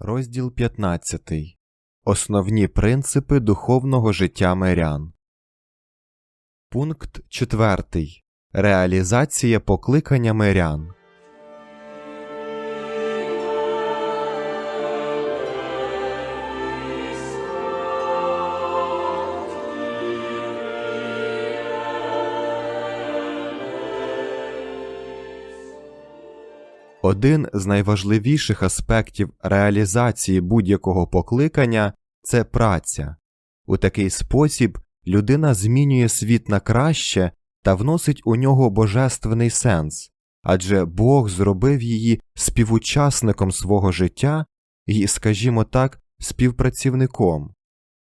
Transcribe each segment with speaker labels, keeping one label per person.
Speaker 1: Розділ 15. Основні принципи духовного життя мирян. Пункт 4. Реалізація покликання мирян. Один з найважливіших аспектів реалізації будь-якого покликання це праця. У такий спосіб людина змінює світ на краще та вносить у нього божественний сенс, адже Бог зробив її співучасником свого життя і, скажімо так, співпрацівником.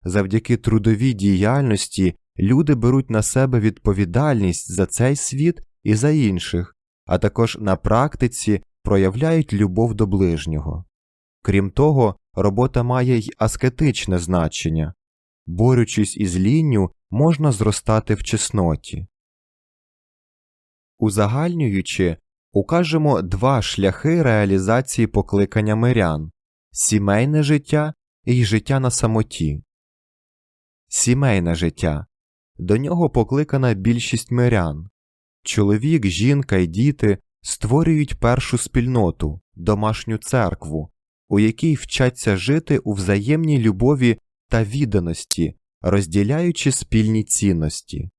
Speaker 1: Завдяки трудовій діяльності люди беруть на себе відповідальність за цей світ і за інших, а також на практиці проявляють любов до ближнього. Крім того, робота має й аскетичне значення борючись із лінню, можна зростати в чесноті. Узагальнюючи, укажемо два шляхи реалізації покликання мирян сімейне життя і життя на самоті. Сімейне життя до нього покликана більшість мирян. Чоловік, жінка і діти створюють першу спільноту, домашню церкву, у якій вчаться жити у взаємній любові та відданості, розділяючи спільні цінності.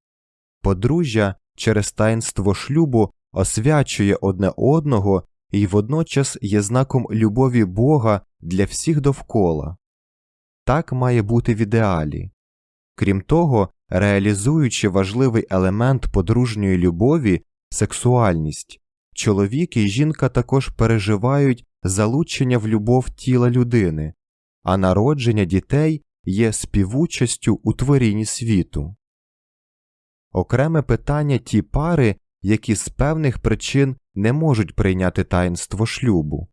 Speaker 1: Подружжя через таїнство шлюбу освячує одне одного і водночас є знаком любові Бога для всіх довкола. Так має бути в ідеалі. Крім того, реалізуючи важливий елемент подружньої любові сексуальність, чоловік і жінка також переживають залучення в любов тіла людини, а народження дітей є співучастю у творінні світу. Окреме питання ті пари, які з певних причин не можуть прийняти таїнство шлюбу.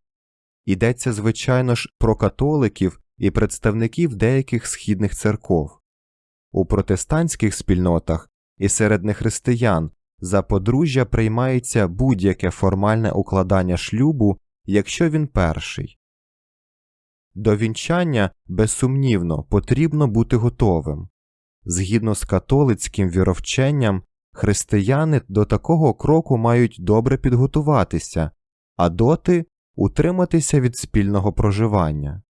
Speaker 1: Йдеться, звичайно ж, про католиків і представників деяких східних церков. У протестантських спільнотах і серед нехристиян за подружжя приймається будь-яке формальне укладання шлюбу, якщо він перший. До вінчання, безсумнівно, потрібно бути готовим. Згідно з католицьким віровченням, християни до такого кроку мають добре підготуватися, а доти утриматися від спільного проживання.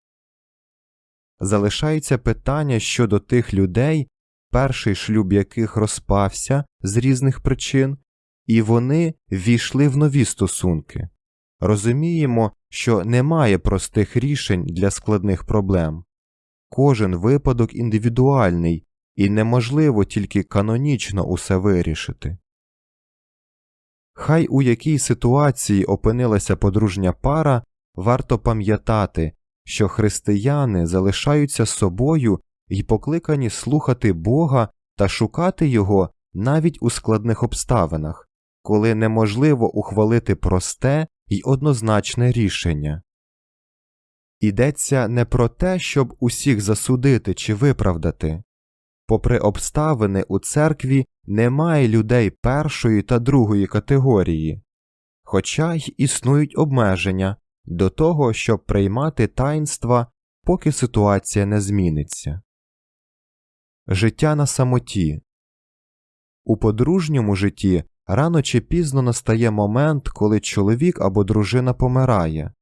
Speaker 1: Залишається питання щодо тих людей, перший шлюб яких розпався з різних причин, і вони ввійшли в нові стосунки. Розуміємо, що немає простих рішень для складних проблем. Кожен випадок індивідуальний і неможливо тільки канонічно усе вирішити. Хай у якій ситуації опинилася подружня пара, варто пам'ятати, що християни залишаються собою і покликані слухати Бога та шукати Його навіть у складних обставинах, коли неможливо ухвалити просте й однозначне рішення. Йдеться не про те, щоб усіх засудити чи виправдати. Попри обставини у церкві немає людей першої та другої категорії, хоча й існують обмеження до того, щоб приймати таїнства, поки ситуація не зміниться. Життя на самоті у подружньому житті рано чи пізно настає момент, коли чоловік або дружина помирає.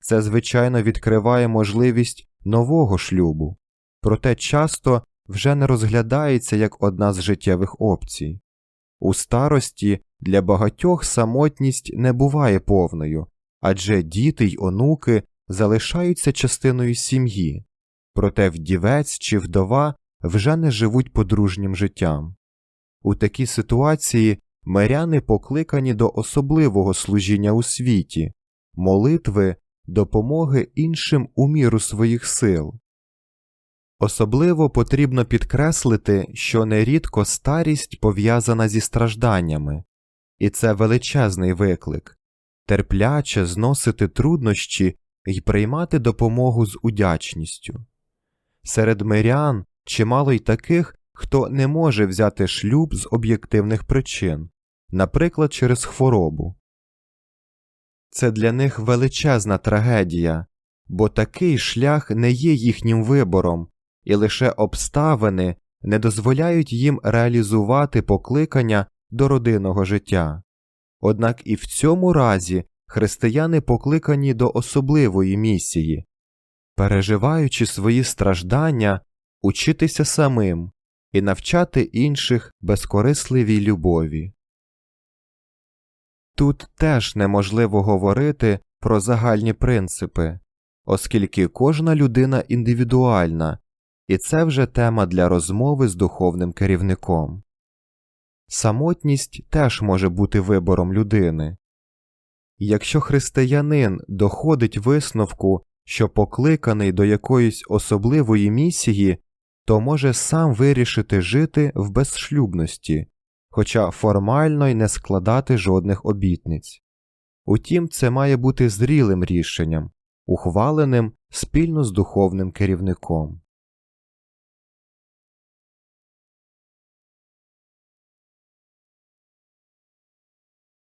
Speaker 1: Це, звичайно, відкриває можливість нового шлюбу, проте часто вже не розглядається як одна з життєвих опцій. У старості для багатьох самотність не буває повною, адже діти й онуки залишаються частиною сім'ї, проте вдівець чи вдова вже не живуть подружнім життям. У такій ситуації миряни покликані до особливого служіння у світі, молитви, допомоги іншим у міру своїх сил. Особливо потрібно підкреслити, що нерідко старість пов'язана зі стражданнями, і це величезний виклик терпляче зносити труднощі і приймати допомогу з удячністю. Серед мирян чимало й таких, хто не може взяти шлюб з об'єктивних причин, наприклад, через хворобу. Це для них величезна трагедія, бо такий шлях не є їхнім вибором, і лише обставини не дозволяють їм реалізувати покликання до родинного життя. Однак і в цьому разі християни покликані до особливої місії, переживаючи свої страждання, учитися самим і навчати інших безкорисливій любові. Тут теж неможливо говорити про загальні принципи, оскільки кожна людина індивідуальна, і це вже тема для розмови з духовним керівником. Самотність теж може бути вибором людини. Якщо християнин доходить висновку, що покликаний до якоїсь особливої місії, то може сам вирішити жити в безшлюбності, хоча формально й не складати жодних обітниць. Утім, це має бути зрілим рішенням, ухваленим спільно з духовним керівником.